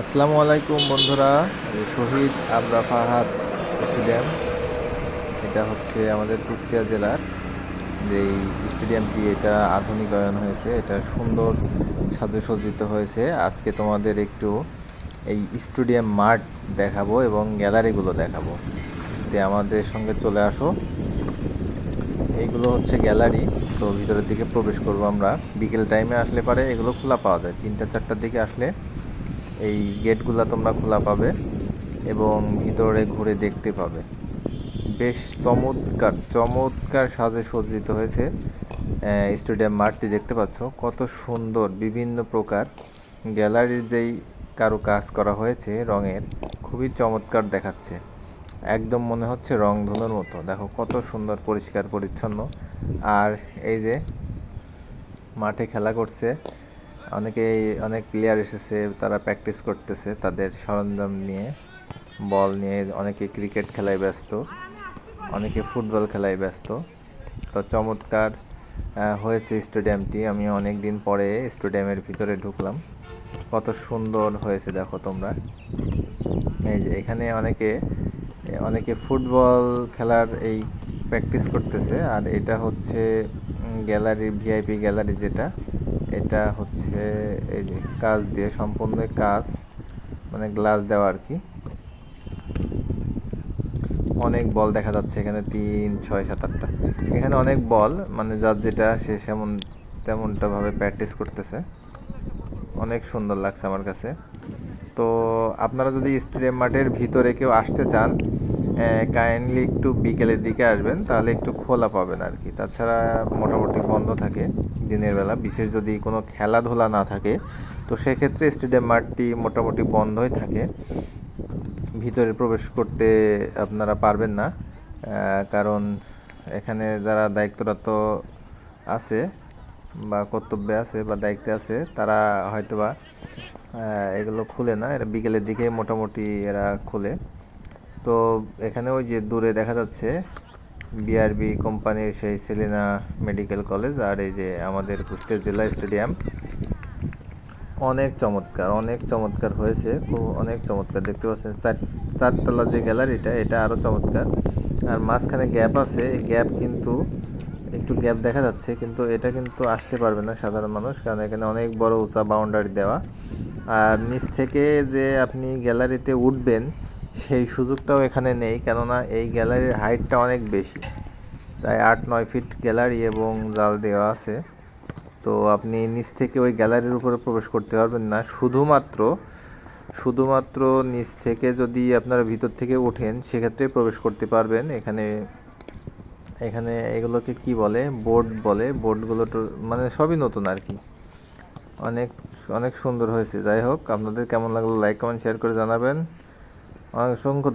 আসসালামু আলাইকুম বন্ধুরা শহীদ আবরা ফাহাদ স্টেডিয়াম। এটা হচ্ছে আমাদের কুষ্টিয়া জেলার। যেই স্টেডিয়ামটি এটা আধুনিকায়ন হয়েছে, এটা সুন্দর সাজসজ্জিত হয়েছে। আজকে তোমাদের একটু এই স্টেডিয়াম মাঠ দেখাবো এবং গ্যালারিগুলো দেখাবো। তে আমাদের সঙ্গে চলে আসো। এইগুলো হচ্ছে গ্যালারি, তো ভিতরের দিকে প্রবেশ করব আমরা। বিকেল টাইমে আসলে পারে এগুলো খোলা পাওয়া যায়। তিনটা, চারটার দিকে আসলে এই গেটগুলো তোমরা খোলা পাবে এবং ভিতরে ঘুরে দেখতে পাবে। বেশ চমৎকার চমৎকার সাজে সজ্জিত হয়েছে স্টেডিয়াম মাঠটি দেখতে পাচ্ছ। কত সুন্দর, বিভিন্ন প্রকার। গ্যালারির যেই কারও কাজ করা হয়েছে রঙের, খুবই চমৎকার দেখাচ্ছে। একদম মনে হচ্ছে রং ধনুর মতো। দেখো কত সুন্দর, পরিষ্কার, পরিচ্ছন্ন। আর এই যে মাঠে খেলা করছে অনেকেই, অনেক প্লেয়ার এসেছে, তারা প্র্যাকটিস করতেছে তাদের সরঞ্জাম নিয়ে বল নিয়ে। অনেকে ক্রিকেট খেলায় ব্যস্ত, অনেকে ফুটবল খেলায় ব্যস্ত। তো চমৎকার হয়েছে স্টেডিয়ামটি আমি অনেক দিন পরে স্টেডিয়ামের ভিতরে ঢুকলাম। কত সুন্দর হয়েছে, দেখো তোমরা। এই যে এখানে অনেকে অনেকে ফুটবল খেলার এই প্র্যাকটিস করতেছে। আর এটা হচ্ছে গ্যালারি ভিআইপি গ্যালারি যেটা। এটা হচ্ছে এই যে কাজ দিয়ে সম্পূর্ণ কাজ মানে গ্লাস দেওয়া আর কি। অনেক বল দেখা যাচ্ছে এখানে, তিন, ছয়, সাত, আটটা। এখানে অনেক বল মানে যার যেটা সে সেমন, তেমনটা ভাবে প্র্যাকটিস করতেছে। অনেক সুন্দর লাগছে আমার কাছে। তো আপনারা যদি স্টেডিয়াম মাঠের ভিতরে কেউ আসতে চান কাইন্ডলি একটু বিকেলের দিকে আসবেন, তাহলে একটু খোলা পাবেন আর কি। তাছাড়া মোটামুটি বন্ধ থাকে দিনের বেলা, বিশেষ যদি কোনো খেলাধুলা না থাকে, তো সেক্ষেত্রে স্টেডিয়াম মাঠটি মোটামুটি বন্ধই থাকে। ভিতরে প্রবেশ করতে আপনারা পারবেন না কারণ এখানে যারা দায়িত্বরত আছে বা কর্তব্যে আছে বা দায়িত্বে আছে, তারা হয়তোবা এগুলো খুলে না। এরা বিকেলের দিকে মোটামুটি এরা খুলে। তো এখানে ওই যে দূরে দেখা যাচ্ছে বিআরবি কোম্পানির সেই সেলিনা মেডিকেল কলেজ আর এই যে আমাদের কুষ্টিয়া জেলা স্টেডিয়াম। অনেক চমৎকার অনেক চমৎকার হয়েছে, খুব অনেক চমৎকার। দেখতে পাচ্ছেন, চার, চারতলা যে গ্যালারিটা, এটা আরও চমৎকার। আর মাঝখানে গ্যাপ আছে, এই গ্যাপ কিন্তু, একটু গ্যাপ দেখা যাচ্ছে, কিন্তু এটা কিন্তু আসতে পারবে না সাধারণ মানুষ, কারণ এখানে অনেক বড় উঁচা বাউন্ডারি দেওয়া। আর নিচ থেকে যে আপনি গ্যালারিতে উঠবেন সেই সুযোগটাও এখানে নেই কেননা এই গ্যালারির হাইটটা অনেক বেশি। প্রায় আট, নয় ফিট গ্যালারি এবং জাল দেওয়া আছে। তো আপনি নিচ থেকে ওই গ্যালারির উপরে প্রবেশ করতে পারবেন না। শুধুমাত্র শুধুমাত্র নিচ থেকে যদি আপনারা ভিতর থেকে ওঠেন, সেক্ষেত্রে প্রবেশ করতে পারবেন। এখানে এখানে এগুলোকে কি বলে? বোর্ড বলে। বোর্ডগুলো মানে সবই নতুন আর কি। অনেক অনেক সুন্দর হয়েছে। যাই হোক, আপনাদের কেমন লাগল লাইক, কমেন্ট, শেয়ার করে জানাবেন। অসংখ্য।